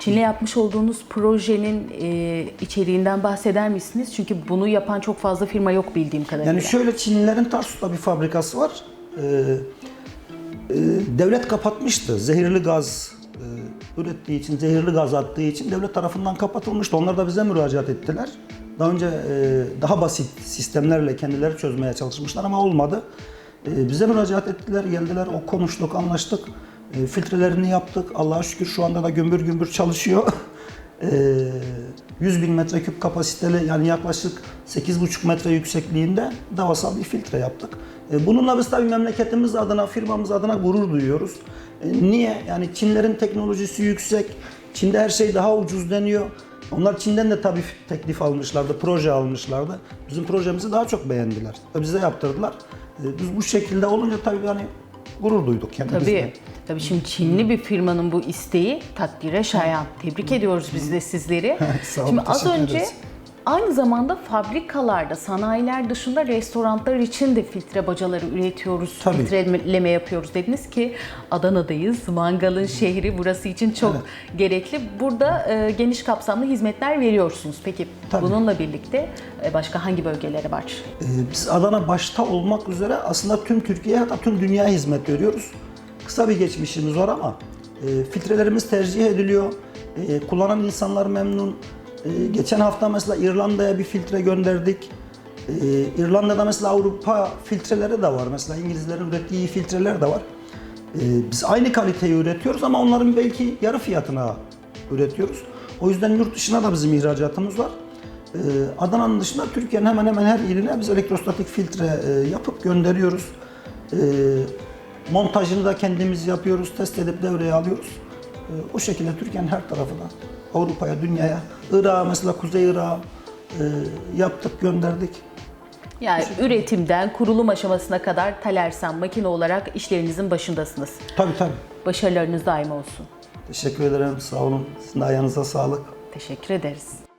Çin'le yapmış olduğunuz projenin e, içeriğinden bahseder misiniz? Çünkü bunu yapan çok fazla firma yok bildiğim kadarıyla. Yani şöyle Çinlilerin Tarsus'ta bir fabrikası var. Ee, e, devlet kapatmıştı. Zehirli gaz e, ürettiği için, zehirli gaz attığı için devlet tarafından kapatılmıştı. Onlar da bize müracaat ettiler. Daha önce e, daha basit sistemlerle kendileri çözmeye çalışmışlar ama olmadı. E, bize müracaat ettiler, geldiler, o konuştuk, anlaştık. E, filtrelerini yaptık. Allah'a şükür şu anda da gümbür gümbür çalışıyor. Ee, 100 bin metreküp kapasiteli yani yaklaşık 8,5 metre yüksekliğinde devasal bir filtre yaptık. Ee, Bununla biz tabii memleketimiz adına, firmamız adına gurur duyuyoruz. Ee, Niye? Yani Çinlerin teknolojisi yüksek, Çin'de her şey daha ucuz deniyor. Onlar Çin'den de tabii teklif almışlardı, proje almışlardı. Bizim projemizi daha çok beğendiler bize yaptırdılar. Ee, Biz bu şekilde olunca tabii yani gurur duyduk kendimizle. Tabii. Tabii şimdi Çinli bir firmanın bu isteği takdire şayan. Tebrik ediyoruz biz de sizleri. Sağ olun, şimdi az önce ederiz. Aynı zamanda fabrikalarda, sanayiler dışında restoranlar için de filtre bacaları üretiyoruz, Tabii. filtreleme yapıyoruz dediniz ki Adana'dayız, mangalın şehri burası için çok gerekli. Burada e, geniş kapsamlı hizmetler veriyorsunuz. Peki Tabii. bununla birlikte e, başka hangi bölgelere var? Ee, Biz Adana başta olmak üzere aslında tüm Türkiye'ye hatta tüm dünyaya hizmet veriyoruz. Kısa bir geçmişimiz var ama e, filtrelerimiz tercih ediliyor. E, kullanan insanlar memnun. E, geçen hafta mesela İrlanda'ya bir filtre gönderdik. E, İrlanda'da mesela Avrupa filtreleri de var. Mesela İngilizlerin ürettiği filtreler de var. E, biz aynı kaliteyi üretiyoruz ama onların belki yarı fiyatına üretiyoruz. O yüzden yurt dışına da bizim ihracatımız var. Ee, Adana'nın dışında Türkiye'nin hemen hemen her iline biz elektrostatik filtre e, yapıp gönderiyoruz. Ee, Montajını da kendimiz yapıyoruz, test edip devreye alıyoruz. Ee, O şekilde Türkiye'nin her tarafına, Avrupa'ya, dünyaya, Irak'a mesela Kuzey Irak'a e, yaptık, gönderdik. Yani üretimden kurulum aşamasına kadar Talersan makine olarak işlerinizin başındasınız. Tabii tabii. Başarılarınız daim olsun. Teşekkür ederim, sağ olun. Sizin de ayağınıza sağlık. Teşekkür ederiz.